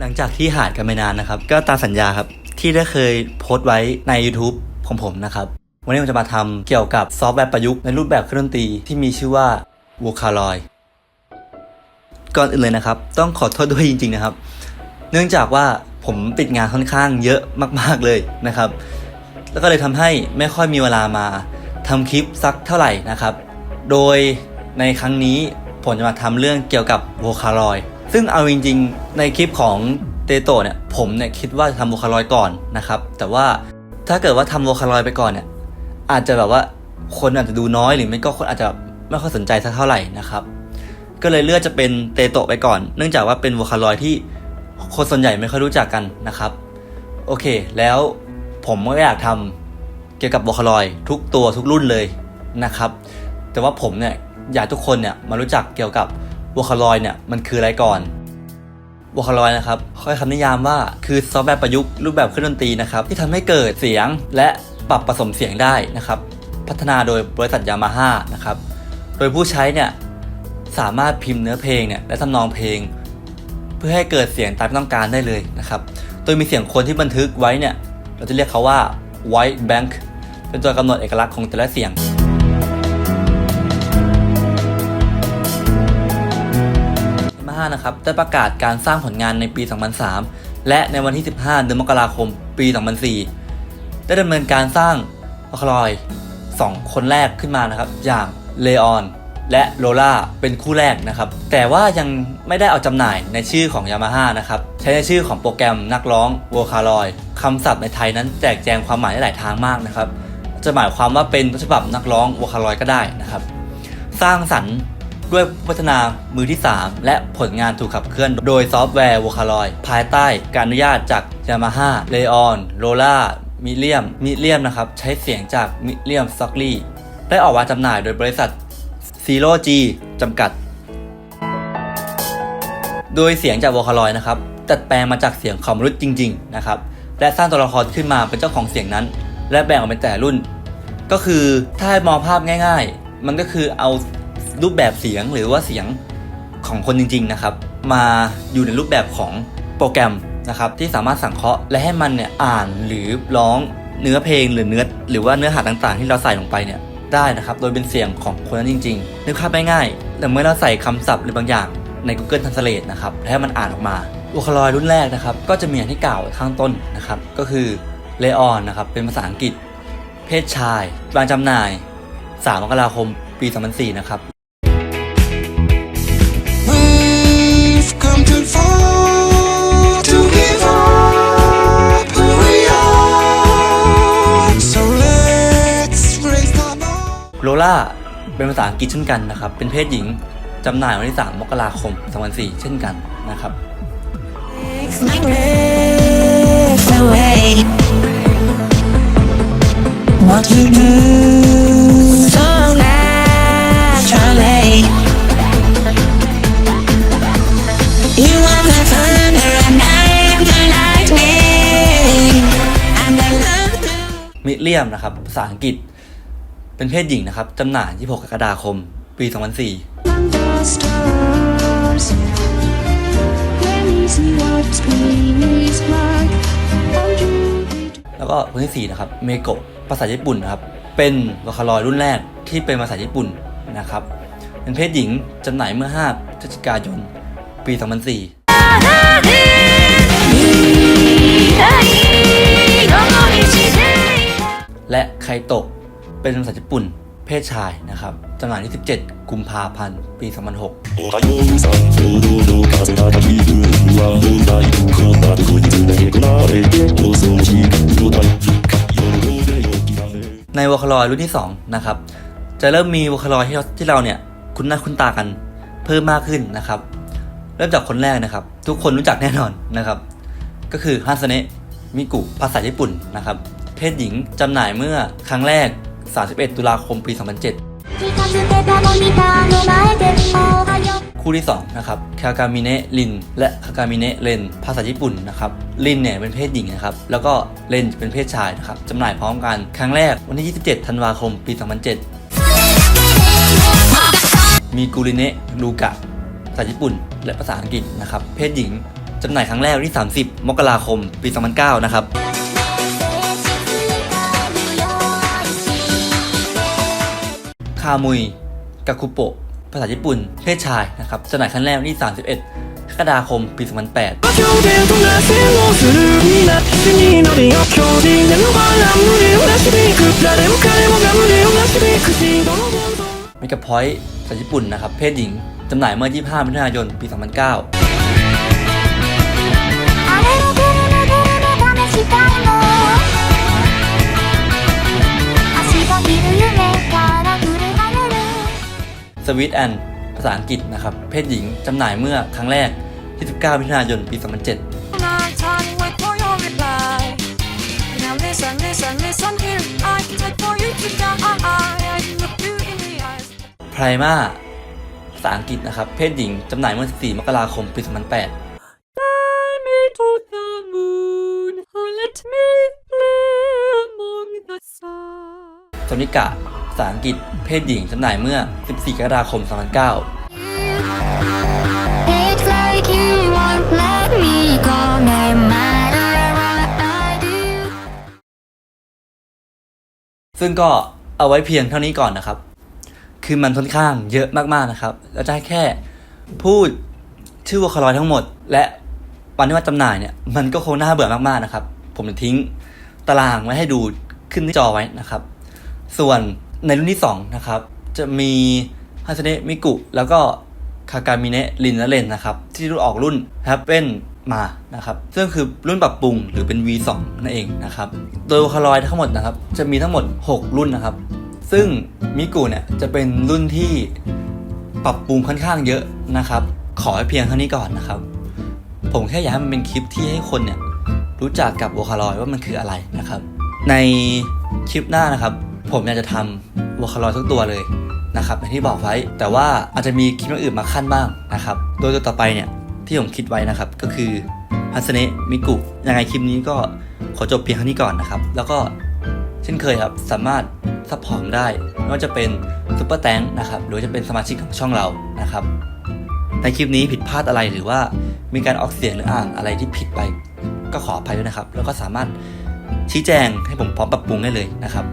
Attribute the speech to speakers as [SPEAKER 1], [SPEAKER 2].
[SPEAKER 1] หลังจากที่หายกันไปนานนะครับ ก็ตามสัญญาครับ ที่ได้เคยโพสต์ไว้ใน YouTube ของผมนะครับ วันนี้ผมจะมาทำเกี่ยวกับซอฟต์แวร์ประยุกต์ในรูปแบบเครื่องดนตรีที่มีชื่อว่า Vocaloid ก่อนอื่นเลยนะครับ ต้องขอโทษด้วยจริง ๆนะครับ เนื่องจากว่าผมติดงานค่อนข้างเยอะมาก ๆเลยนะครับ แล้วก็เลยทำให้ไม่ค่อยมีเวลามาทำคลิปสักเท่าไหร่นะครับ โดยในครั้งนี้ผมจะมาทำเรื่องเกี่ยวกับ Vocaloid ซึ่งเอาจริงๆ ในคลิปของเตโตเนี่ยผมเนี่ยคิดว่าทำ Vocaloid ก่อนนะครับ แต่ว่าถ้าเกิดว่าทำ Vocaloid ไปก่อนเนี่ยอาจจะแบบว่าคนอาจจะดูน้อยหรือไม่ก็คนอาจจะไม่ค่อยสนใจสักเท่าไหร่นะครับ ก็เลยเลือกจะเป็นเตโตไปก่อน เนื่องจากว่าเป็น Vocaloid ที่คนส่วนใหญ่ไม่ค่อยรู้จักกันนะครับ โอเค แล้วผมก็อยากทำเกี่ยวกับ Vocaloid ทุกตัวทุกรุ่นเลยนะครับ แต่ว่าผมเนี่ยอยากทุกคนเนี่ยมารู้จักเกี่ยวกับ Vocaloid เนี่ยมันคืออะไรก่อน Vocaloid นะครับค่อยคำนิยามว่าคือซอฟต์แวร์ประยุกต์รูปแบบเครื่องดนตรีนะครับที่ทำให้เกิดเสียงและปรับผสมเสียงได้นะครับพัฒนาโดยบริษัทยามาฮ่านะครับโดยผู้ใช้เนี่ยสามารถพิมพ์เนื้อเพลงเนี่ยและทำนองเพลง เพื่อให้เกิดเสียงตามที่ต้องการได้เลยนะครับโดยมีเสียงคนที่บันทึกไว้เนี่ยเราจะเรียกเขาว่า white bank เป็นตัวกำหนดเอกลักษณ์ของแต่ละเสียงานะครับได้ประกาศการสร้างผลงานในปี 2003 และในวันที่ 15 เดือนมกราคม ปี 2004 ได้ดำเนินการสร้างอัคลอย 2 คนแรกขึ้นมานะครับ อย่างเลออนและโลล่าเป็นคู่แรกนะครับ แต่ว่ายังไม่ได้เอาจำหน่ายในชื่อของ Yamaha นะครับ ใช้ในชื่อของโปรแกรมนักร้อง Vocaloid คำศัพท์ในไทยนั้นแจกแจงความหมายได้หลายทางมากนะครับ จะหมายความว่าเป็นต้นฉบับนักร้อง Vocaloid ก็ได้นะครับ สร้างสรรค์ ด้วยพัฒนามือที่ 3 และผลงานถูกขับเคลื่อนโดยซอฟต์แวร์ Vocaloid ภายใต้การอนุญาตจาก Yamaha, Leon, Lola, m i l l i a m m i l l i a m นะครับ ใช้เสียงจาก m i l l i a m s t o c k l y ได้ออกวางจำหน่ายโดยบริษัท Zero G จำกัด โดยเสียงจาก Vocaloid นะครับดัดแปลงมาจากเสียงของมนุษย์จริง ๆ นะครับ และสร้างตัวละครขึ้นมาเป็นเจ้าของเสียงนั้น และแบ่งออกเป็นแต่รุ่น ก็คือถ้าให้มองภาพง่าย ๆ มันก็คือเอา รูปแบบเสียงหรือว่าเสียงของคนจริงๆนะครับ มาอยู่ในรูปแบบของโปรแกรมนะครับที่สามารถสังเคราะห์และให้มันเนี่ยอ่านหรือร้องเนื้อเพลงหรือเนื้อหรือว่าเนื้อหาต่างๆ ที่เราใส่ลงไปเนี่ยได้นะครับ โดยเป็นเสียงของคนนั้นจริงๆนึกภาพง่ายๆแต่เมื่อเราใส่คำศัพท์หรือบางอย่างใน Google Translate นะครับและให้มันอ่านออกมา u คลอยรุ่นแรกนะครับ ก็จะมีอย่างที่กล่าวข้างต้นนะครับ ก็คือ Leon นะครับ เป็นภาษาอังกฤษ เพศชาย วางจำหน่าย 3 มกราคม ปี 2004 นะครับ เป็นภาษาอังกฤษเช่นกันนะครับ เป็นเพศหญิงจำหน่ายวันที่ 3 มกราคม 2004 เช่นกันนะครับมิเลียมนะครับภาษาอังกฤษ เป็นเพศหญิงนะครับจำหน่าย 26 กรกฎาคม ปี 2004 แล้วก็คนที่ 4 นะครับเมโกะภาษาญี่ปุ่นนะครับ เป็นวคาลอยรุ่นแรกที่เป็นภาษาญี่ปุ่นนะครับ เป็นเพศหญิงจำหน่ายเมื่อ 5 พฤศจิกายน ปี 2004และไคโตะ เป็นภาษาญี่ปุ่น เพศชายนะครับจำหน่ายที่ 17 กุมภาพันธ์ปี 2006 ในวอลคลอยรุ่นที่ 2 นะครับ จะเริ่มมีวอลคลอยที่เราที่เราเนี่ยคุ้นหน้าคุ้นตากันเพิ่มมากขึ้นนะครับ เริ่มจากคนแรกนะครับ ทุกคนรู้จักแน่นอนนะครับ ก็คือฮันสเนะมิกุภาษาญี่ปุ่นนะครับ เพศหญิงจำหน่ายเมื่อครั้งแรก 31 ตุลาคมปี 2007คู่ที่2นะครับคากามิเนะลิน และคากามิเนะเรนภาษาญี่ปุ่นนะครับลินเนี่ยเป็นเพศหญิงนะครับ แล้วก็เรนเป็นเพศชายนะครับจำหน่ายพร้อมกันครั้งแรกวันที่ 27 ธันวาคมปี 2007 มีกูริเนะลูกะภาษาญี่ปุ่น และภาษาอังกฤษนะครับเพศหญิงจำหน่ายครั้งแรกที่ 30 มกราคม ปี 2009 นะครับามุยกาคุโปะภาษาญี่ปุ่น เพศชายนะครับจำหน่ายครั้งแรกวันที่ 31กรกฎาคม ปี 2008
[SPEAKER 2] เม
[SPEAKER 1] กะพอยต์ภาษาญี่ปุ่นนะครับ เพศหญิงจำหน่ายเมื่อ 25มิถุนายน ปี 2009 สวิตแอนภาษาอังกฤษนะครับ เพศหญิงจำหน่ายเมื่อครั้งแรกที่19มิถุนายนปี 2007 ไพรมาภาษาอังกฤษนะครับ เพศหญิงจำหน่ายเมื่อ 14 มกราคม ปี 2008 โซนิกะ ษาอังกฤษ เพศหญิงจำหน่ายเมื่อ 14 กรกฎาคม 2009
[SPEAKER 3] It's like you won't let me go no matter what I do
[SPEAKER 1] ซึ่งก็เอาไว้เพียงเท่านี้ก่อนนะครับ คือมันค่อนข้างเยอะมากๆนะครับ เราจะให้แค่พูดชื่อวอคาลอยทั้งหมด และวันที่ว่าจำหน่ายเนี่ย มันก็คงน่าเบื่อมากๆนะครับ ผมจะทิ้งตารางไว้ให้ดูขึ้นที่จอไว้นะครับ ส่วน ในรุ่นที่2นะครับจะมีฮัสเนะมิกุแล้วก็คากามิเนะลินและเลนนะครับที่รุ่นออกรุ่นแฮปเป็นมานะครับซึ่งคือรุ่นปรับปรุงหรือเป็น V2 นั่นเองนะครับโดยวอคาลอยทั้งหมดนะครับจะมีทั้งหมด 6 รุ่นนะครับ ซึ่งมิกุเนี่ยจะเป็นรุ่นที่ปรับปรุงค่อนข้างเยอะนะครับ ขอให้เพียงเท่านี้ก่อนนะครับ ผมแค่อยากให้มันเป็นคลิปที่ให้คนเนี่ยรู้จักกับวอคาลอยว่ามันคืออะไรนะครับ ในคลิปหน้านะครับ ผมอยากจะทำวอคาลอยทุกตัวเลยนะครับอย่างที่บอกไว้ แต่ว่าอาจจะมีคลิปอื่นมาขั้นบ้างนะครับ โดยตัวต่อไปเนี่ยที่ผมคิดไว้นะครับก็คือฮัสเนะมิกุยังไงคลิปนี้ก็ขอจบเพียงเท่านี้ก่อนนะครับ แล้วก็เช่นเคยครับสามารถซัพพอร์ตได้ไม่ว่าจะเป็นซุปเปอร์แตงนะครับหรือจะเป็นสมาชิกของช่องเรานะครับ ในคลิปนี้ผิดพลาดอะไรหรือว่ามีการออกเสียงหรืออ่านอะไรที่ผิดไป ก็ขออภัยด้วยนะครับ แล้วก็สามารถชี้แจงให้ผมพร้อมปรับปรุงได้เลยนะครับ